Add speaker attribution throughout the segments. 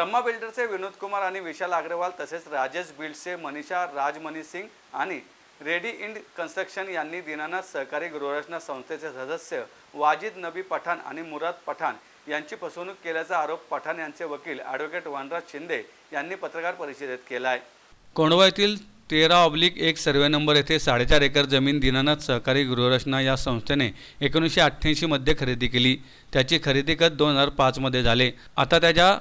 Speaker 1: ब्रह्मा बिल्डरचे विनोद कुमार आणि विशाल अग्रवाल तसेच राजेश बिल्डचे मनीषा राजमणी सिंग आणि रेडी इंड कन्स्ट्रक्शन यांनी दीनानाथ सहकारी गृहरचना संस्थेचे सदस्य वाजिद नबी पठाण आणि मुराद पठाण यांची फसवणूक केल्याचा आरोप पठाण यांचे वकील ॲडव्होकेट वनराज शिंदे यांनी पत्रकार परिषदेत केला आहे कोंडवा येथील तेरा ऑब्लिक एक सर्वे नंबर येथे साडेचार एकर जमीन दीनानाथ सहकारी गृहरचना या संस्थेने एकोणीसशे अठ्ठ्याऐंशीमध्ये खरेदी केली. त्याची खरेदी खत दोन हजार पाचमध्ये झाले. आता त्याच्या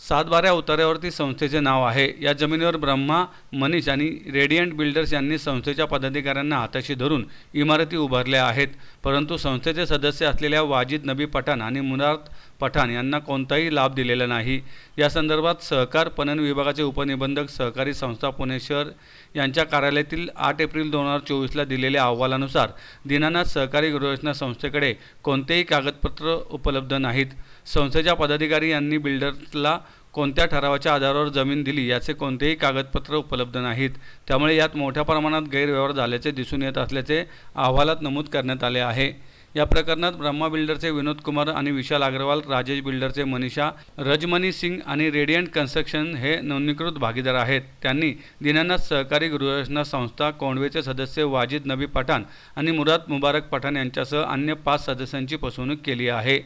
Speaker 1: सातबाऱ्या उतार्यावरती संस्थेचे नाव आहे. या जमिनीवर ब्रह्मा मनीष आणि रेडियंट बिल्डर्स यांनी संस्थेच्या पदाधिकाऱ्यांना हाताशी धरून इमारती उभारल्या आहेत. परंतु संस्थेचे सदस्य असलेल्या वाजिद नबी पठाण आणि मुराद पठाण यांना कोणताही लाभ दिलेला नाही. या संदर्भात सहकार पणन विभागाचे उपनिबंधक सहकारी संस्था पुणे शहर यांच्या कार्यालयातील आठ एप्रिल दोन हजार चोवीसला दिलेल्या अहवालानुसार दीनानाथ सहकारी गृहरचना संस्थेकडे कोणतेही कागदपत्र उपलब्ध नाहीत. संस्थेच्या पदाधिकारी यांनी बिल्डर्सला कोणत्या ठरावाच्या आधारावर जमीन दिली याचे कोणतेही कागदपत्र उपलब्ध नाहीत. त्यामुळे यात मोठ्या प्रमाणात गैरव्यवहार झाल्याचे दिसून येत असल्याचे अहवालात नमूद करण्यात आले आहे. या प्रकरणात ब्रह्मा बिल्डरचे विनोद कुमार आणि विशाल अग्रवाल राजेश बिल्डरचे मनीषा रजमनी सिंग आणि रेडियंट कन्स्ट्रक्शन हे नोंदणीकृत भागीदार आहेत. त्यांनी दिनानाथ सहकारी गृहरचना संस्था कोंडवेचे सदस्य वाजिद नबी पठाण आणि मुराद मुबारक पठाण यांच्यासह अन्य पाच सदस्यांची फसवणूक केली आहे.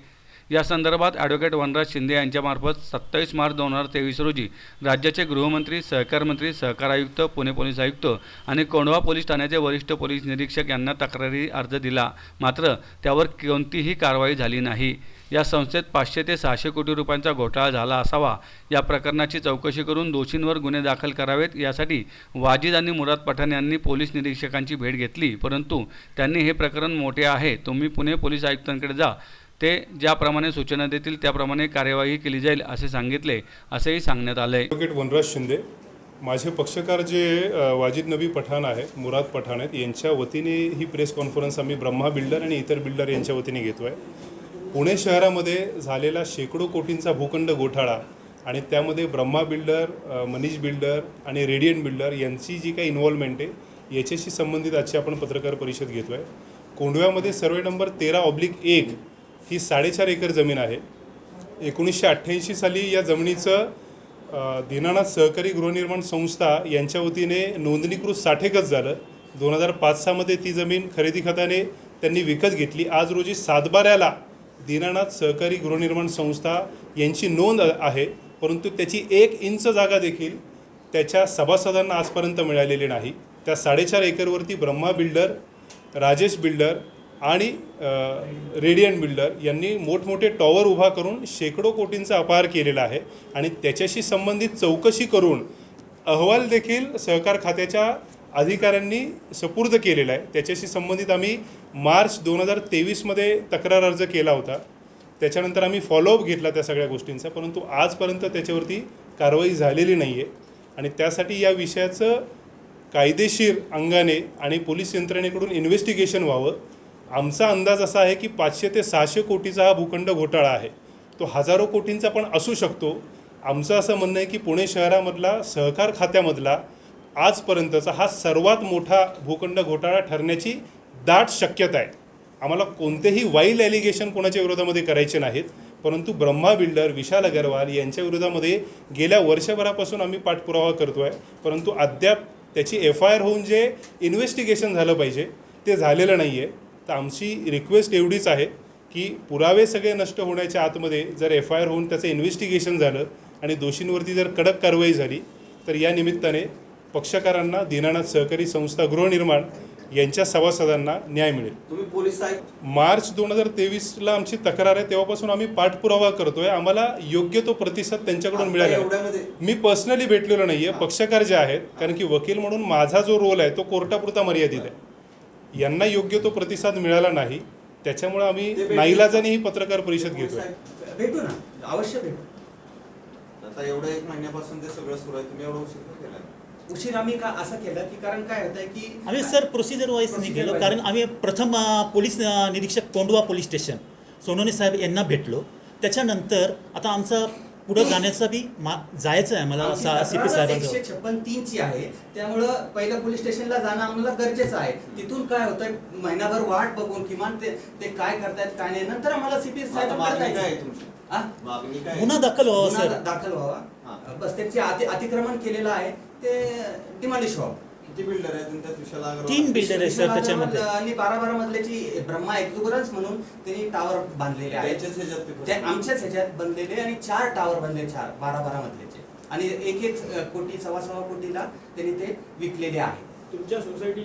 Speaker 1: या संदर्भात ॲडव्होकेट वनराज शिंदे यांच्यामार्फत सत्तावीस मार्च दोन हजार तेवीस रोजी राज्याचे गृहमंत्री सहकार मंत्री सहकार आयुक्त पुणे पोलीस आयुक्त आणि कोंढवा पोलीस ठाण्याचे वरिष्ठ पोलीस निरीक्षक यांना तक्रारी अर्ज दिला. मात्र त्यावर कोणतीही कारवाई झाली नाही. या संस्थेत पाचशे ते सहाशे कोटी रुपयांचा घोटाळा झाला असावा. या प्रकरणाची चौकशी करून दोषींवर गुन्हे दाखल करावेत यासाठी वाजिद आणि मुराद पठाण यांनी पोलीस निरीक्षकांची भेट घेतली. परंतु त्यांनी हे प्रकरण मोठे आहे. तुम्ही पुणे पोलीस आयुक्तांकडे जा. ते ज्याप्रमाणे सूचना देतील त्याप्रमाणे कार्यवाही केली जाईल असे सांगितले असेही सांगण्यात आले
Speaker 2: ॲडव्होकेट वनराज शिंदे माझे पक्षकार जे वाजिद नबी पठाण आहेत मुराद पठाण आहेत यांच्या वतीने ही प्रेस कॉन्फरन्स आम्ही ब्रह्मा बिल्डर आणि इतर बिल्डर यांच्या वतीने घेतो आहे पुणे शहरामध्ये झालेला शेकडो कोटींचा भूखंड घोटाळा आणि त्यामध्ये ब्रह्मा बिल्डर मनीष बिल्डर आणि रेडियंट बिल्डर यांची जी काही इन्व्हॉल्वमेंट आहे याच्याशी संबंधित आजची आपण पत्रकार परिषद घेतो आहे कोंडव्यामध्ये सर्वे नंबर तेरा ऑब्लिक एक ही साडेचार एकर जमीन आहे. एकोणीसशे अठ्ठ्याऐंशी साली या जमिनीचं दीनानाथ सहकारी गृहनिर्माण संस्था यांच्या वतीने नोंदणीकृत साठेकच झालं. दोन हजार पाच सहामध्ये ती जमीन खरेदी खताने त्यांनी विकत घेतली. आज रोजी सातबाऱ्याला दीनानाथ सहकारी गृहनिर्माण संस्था यांची नोंद आहे. परंतु त्याची एक इंच जागा देखील त्याच्या सभासदांना आजपर्यंत मिळालेली नाही. त्या साडेचार एकरवरती ब्रह्मा बिल्डर राजेश बिल्डर आणि अ, रेडियंट बिल्डर यांनी मोठमोठे टॉवर उभा करून शेकडो कोटींचा अपार केलेला आहे आणि त्याच्याशी संबंधित चौकशी करून अहवाल देखील सहकार खात्याच्या अधिकाऱ्यांनी सपूर्द केलेला आहे. त्याच्याशी संबंधित आम्ही मार्च दोन हजार तेवीसमध्ये तक्रार अर्ज केला होता. त्याच्यानंतर आम्ही फॉलोअप घेतला त्या सगळ्या गोष्टींचा परंतु आजपर्यंत त्याच्यावरती कारवाई झालेली नाही आहे आणि त्यासाठी या विषयाचं कायदेशीर अंगाने आणि पोलीस यंत्रणेकडून इन्व्हेस्टिगेशन व्हावं आमचा अंदाज असा आहे की पाचशे ते सहाशे कोटीचा हा भूखंड घोटाळा आहे. तो हजारो कोटींचा पण असू शकतो. आमचं असं म्हणणं आहे की पुणे शहरामधला सहकार खात्यामधला आजपर्यंतचा हा सर्वात मोठा भूखंड घोटाळा ठरण्याची दाट शक्यता आहे. आम्हाला कोणतेही वाईल्ड ॲलिगेशन कोणाच्या विरोधामध्ये करायचे नाहीत. परंतु ब्रह्मा बिल्डर विशाल अगरवाल यांच्या विरोधामध्ये गेल्या वर्षभरापासून आम्ही पाठपुरावा करतो आहे परंतु अद्याप त्याची एफ आय आर होऊन जे इन्व्हेस्टिगेशन झालं पाहिजे ते झालेलं नाही आहे तर आमची रिक्वेस्ट एवढीच आहे की पुरावे सगळे नष्ट होण्याच्या आतमध्ये जर एफ आय आर होऊन त्याचं इन्व्हेस्टिगेशन झालं आणि दोषींवरती जर कडक कारवाई झाली तर या निमित्ताने पक्षकारांना दीनानाथ सहकारी संस्था गृहनिर्माण यांच्या सभासदांना न्याय मिळेल.
Speaker 3: तुम्ही पोलीस
Speaker 2: मार्च दोन हजार तेवीसला आमची तक्रार आहे तेव्हापासून आम्ही पाठपुरावा करतोय. आम्हाला योग्य तो प्रतिसाद त्यांच्याकडून मिळाला मी पर्सनली भेटलेलो नाही आहे पक्षकार जे आहेत कारण की वकील म्हणून माझा जो रोल आहे तो कोर्टापुरता मर्यादित आहे. यांना योग्य तो प्रतिसाद मिळाला नाही त्याच्यामुळे आम्ही नाईलाजाने ही पत्रकार परिषद घेतोय.
Speaker 4: भेटू ना. अवश्य भेटू.
Speaker 3: आता एवढं एक महिन्यापासून ते सगळं सुरू आहे तुम्ही एवढं उशीर
Speaker 4: आम्ही का असं केलं की कारण काय होतंय की
Speaker 5: आम्ही सर प्रोसिजर वाईज नाही गेलो कारण आम्ही प्रथम पोलीस निरीक्षक कोंडवा पोलीस स्टेशन सोनवणे साहेब यांना भेटलो. त्याच्यानंतर आता आमचं पुढं जाण्याचा बी मा जायचं आहे मला सी पी
Speaker 4: एकशे छप्पन तीनची आहे. त्यामुळं पहिलं पोलीस स्टेशनला जाणं आम्हाला गरजेचं आहे. तिथून काय होतंय महिनाभर वाट बघून किमान ते ते काय करतायत काय नाही. नंतर आम्हाला सीपी
Speaker 3: मागणी काय
Speaker 4: जायचं
Speaker 3: आहे तुमची?
Speaker 4: हा?
Speaker 3: मागणी काय
Speaker 5: गुन्हा दाखल व्हावा
Speaker 4: गुन्हा
Speaker 5: सर.
Speaker 4: दाखल
Speaker 3: हा.
Speaker 4: व्हावा बस त्यांचे अति अतिक्रमण केलेलं आहे. ते डिमॉलिश व्हावं.
Speaker 3: किती बिल्डर आहेत तुमच्या विशाल अग्रवाल
Speaker 5: तीन बिल्डर आहे सर त्याच्यामध्ये.
Speaker 4: आणि बारा बारा मजल्याची ब्रह्मा एक्झुबरन्स म्हणून त्यांनी टावर बांधलेले आहेत.
Speaker 3: त्यांच्याच ह्याच्यात ते.
Speaker 4: आमच्याच ह्याच्यात बनलेले आणि चार टावर बनले चार बारा बारा मधल्याचे आणि एक एक कोटी सव्वा सव्वा कोटीला त्यांनी ते विकलेले आहे.
Speaker 6: तुमच्या सोसायटी